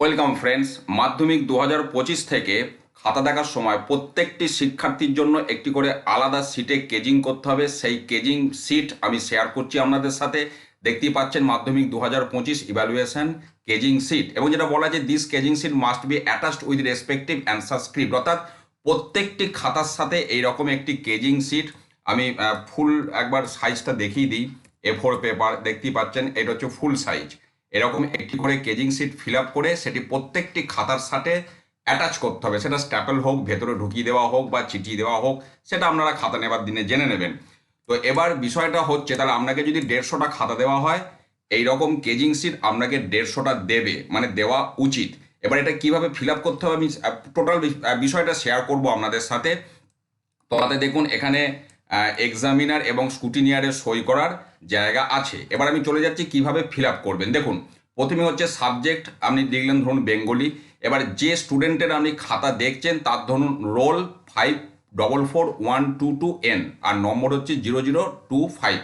Welcome friends মাধ্যমিক দু হাজার পঁচিশ থেকে খাতা দেখার সময় প্রত্যেকটি শিক্ষার্থীর জন্য একটি করে আলাদা সিটে কেজিং করতে হবে। সেই কেজিং সিট আমি শেয়ার করছি আপনাদের সাথে। দেখতেই পাচ্ছেন মাধ্যমিক দু হাজার পঁচিশ ইভ্যালুয়েশন কেজিং সিট এবং যেটা বলা যে this caging sheet must be attached with respective answer script অর্থাৎ প্রত্যেকটি খাতার সাথে এইরকম একটি কেজিং সিট আমি ফুল একবার সাইজটা দেখিয়ে দিই। এ ফোর পেপার দেখতেই পাচ্ছেন, এটা হচ্ছে ফুল সাইজ এরকম একটি করে কেজিং সিট ফিল আপ করে সেটি প্রত্যেকটি খাতার সাথে অ্যাটাচ করতে হবে। সেটা স্ট্যাপল হোক, ভেতরে ঢুকিয়ে দেওয়া হোক বা চিঠিয়ে দেওয়া হোক, সেটা আপনারা খাতা নেবার দিনে জেনে নেবেন। তো এবার বিষয়টা হচ্ছে, তাহলে আপনাকে যদি দেড়শোটা খাতা দেওয়া হয় এই রকম কেজিং সিট আপনাকে দেড়শোটা দেবে মানে দেওয়া উচিত। এবার এটা কীভাবে ফিল আপ করতে হবে আমি টোটাল বিষয়টা শেয়ার করব আপনাদের সাথে। তো দেখুন, এখানে এক্সামিনার এবং স্কুটিনিয়ারের সই করার জায়গা আছে। এবার আমি চলে যাচ্ছি, কীভাবে ফিল আপ করবেন? দেখুন, প্রথমে হচ্ছে সাবজেক্ট আপনি লিখলেন ধরুন বেঙ্গলি এবার যে স্টুডেন্টের আপনি খাতা দেখছেন, তার ধরুন roll five double four one two two N R number হচ্ছে জিরো জিরো টু ফাইভ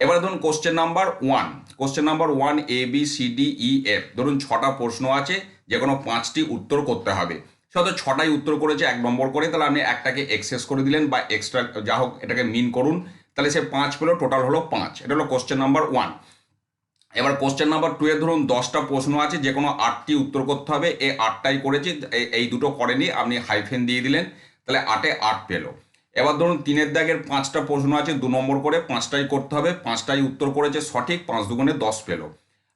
এবার ধরুন question number one question number one A B C D E F ধরুন ছটা প্রশ্ন আছে যে কোনো পাঁচটি উত্তর করতে হবে। সে ছটাই উত্তর করেছে, এক নম্বর করে, তাহলে আপনি একটাকে এক্সেস করে দিলেন বা এক্সট্রা যা হোক এটাকে মিন করুন, তাহলে সে পাঁচ পেল টোটাল হলো পাঁচ। এটা হলো কোশ্চেন নাম্বার ওয়ান এবার কোশ্চেন নাম্বার টু এ ধরুন দশটা প্রশ্ন আছে, যে কোনো আটটি উত্তর করতে হবে এই আটটাই করেছি এই দুটো করেনি, আপনি হাইফেন দিয়ে দিলেন, তাহলে আটে আট পেল। এবার ধরুন তিনের দাগের পাঁচটা প্রশ্ন আছে, দু নম্বর করে পাঁচটাই করতে হবে, পাঁচটাই উত্তর করেছে সঠিক, পাঁচ দুগুণে দশ পেল।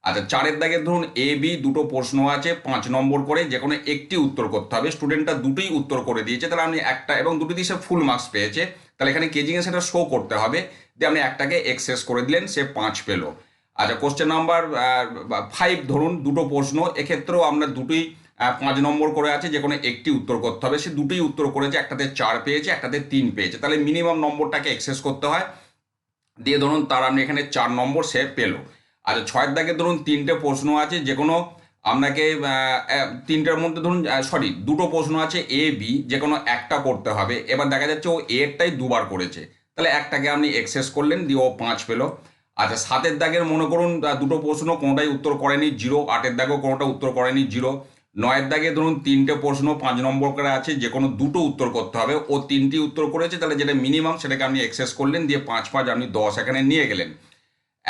আচ্ছা চারের দাগের ধরুন এ বি দুটো প্রশ্ন আছে, পাঁচ নম্বর করে যে কোনো একটি উত্তর করতে হবে। স্টুডেন্টটা দুটোই উত্তর করে দিয়েছে, তাহলে আপনি একটা এবং দুটো দিয়ে সে ফুল মার্কস পেয়েছে। তাহলে এখানে কেজিংয়ে সেটা শো করতে হবে। দিয়ে আপনি একটাকে এক্সেস করে দিলেন, সে পাঁচ পেল। আচ্ছা কোশ্চেন নাম্বার ফাইভ ধরুন, দুটো প্রশ্ন। এক্ষেত্রেও আপনার দুটোই পাঁচ নম্বর করে আছে যে কোনো একটি উত্তর করতে হবে। সে দুটোই উত্তর করেছে, একটাতে চার পেয়েছে, একটাতে তিন পেয়েছে। তাহলে মিনিমাম নম্বরটাকে এক্সেস করতে হয়। দিয়ে ধরুন তার আপনি এখানে চার নম্বর সে পেল। আচ্ছা ছয়ের দাগে ধরুন তিনটে প্রশ্ন আছে যে কোনো আপনাকে তিনটের মধ্যে ধরুন সরি দুটো প্রশ্ন আছে এ বি যে কোনো একটা করতে হবে। এবার দেখা যাচ্ছে ও এরটাই দুবার করেছে। তাহলে একটাকে আপনি এক্সেস করলেন, দিয়ে ও পাঁচ পেল। আচ্ছা সাতের দাগের মনে করুন দুটো প্রশ্ন কোনোটাই উত্তর করেনি, জিরো। আটের দাগেও কোনোটা উত্তর করেনি, জিরো। নয়ের দাগে ধরুন তিনটে প্রশ্ন পাঁচ নম্বর করে আছে যে কোনো দুটো উত্তর করতে হবে। ও তিনটি উত্তর করেছে, তাহলে যেটা মিনিমাম সেটাকে আপনি এক্সেস করলেন, দিয়ে পাঁচ পাঁচ আপনি দশ এখানে নিয়ে গেলেন।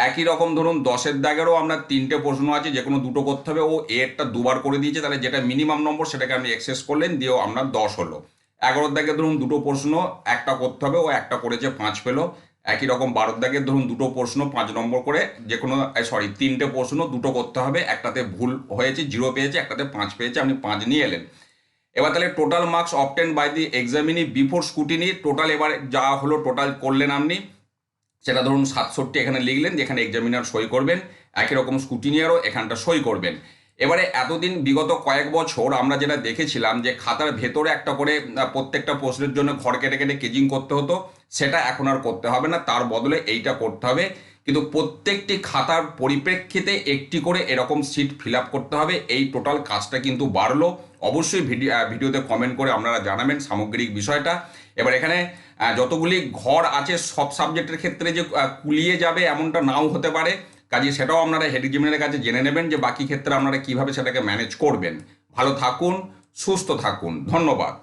একই রকম ধরুন, দশের দাগেরও আপনার তিনটে প্রশ্ন আছে যে কোনো দুটো করতে হবে। ও এরটা দুবার করে দিয়েছে, তাহলে যেটা মিনিমাম নম্বর সেটাকে আপনি এক্সেস করলেন, দিয়েও আপনার দশ হলো। এগারোর দাগে ধরুন দুটো প্রশ্ন, একটা করতে হবে, ও একটা করেছে, পাঁচ পেল। একই রকম বারোর দাগে ধরুন দুটো প্রশ্ন, পাঁচ নম্বর করে যে কোনো সরি তিনটে প্রশ্ন, দুটো করতে হবে, একটাতে ভুল হয়েছে জিরো পেয়েছে, একটাতে পাঁচ পেয়েছে, আপনি পাঁচ নিয়ে এলেন। এবার তাহলে total marks obtain by the examinee before scrutiny total এবার যা হলো টোটাল করলেন আপনি। সেটা ধরুন সাতষট্টি এখানে লিখলেন, যেখানে এক্সামিনার সই করবেন, একই রকম স্কুটিনিয়ারও এখানটা সই করবেন। এবারে এতদিন বিগত কয়েক বছর আমরা যেটা দেখেছিলাম যে খাতার ভেতরে একটা করে প্রত্যেকটা প্রশ্নের জন্য ঘর কেটে কেটে কেজিং করতে হতো, সেটা এখন আর করতে হবে না, তার বদলে এইটা করতে হবে। কিন্তু প্রত্যেকটি খাতার পরিপ্রেক্ষিতে একটি করে এরকম সিট ফিল করতে হবে। এই টোটাল কাজটা কিন্তু বাড়লো। অবশ্যই ভিডিও ভিডিওতে কমেন্ট করে আপনারা জানাবেন সামগ্রিক বিষয়টা। এবার এখানে যতগুলি ঘর আছে, সব সাবজেক্টের ক্ষেত্রে যে কুলিয়ে যাবে এমনটা নাও হতে পারে। কাজে সেটাও আপনারা হেড এক্সামিনারের কাছে জেনে নেবেন যে বাকি ক্ষেত্রে আপনারা কীভাবে সেটাকে ম্যানেজ করবেন। ভালো থাকুন, সুস্থ থাকুন। ধন্যবাদ।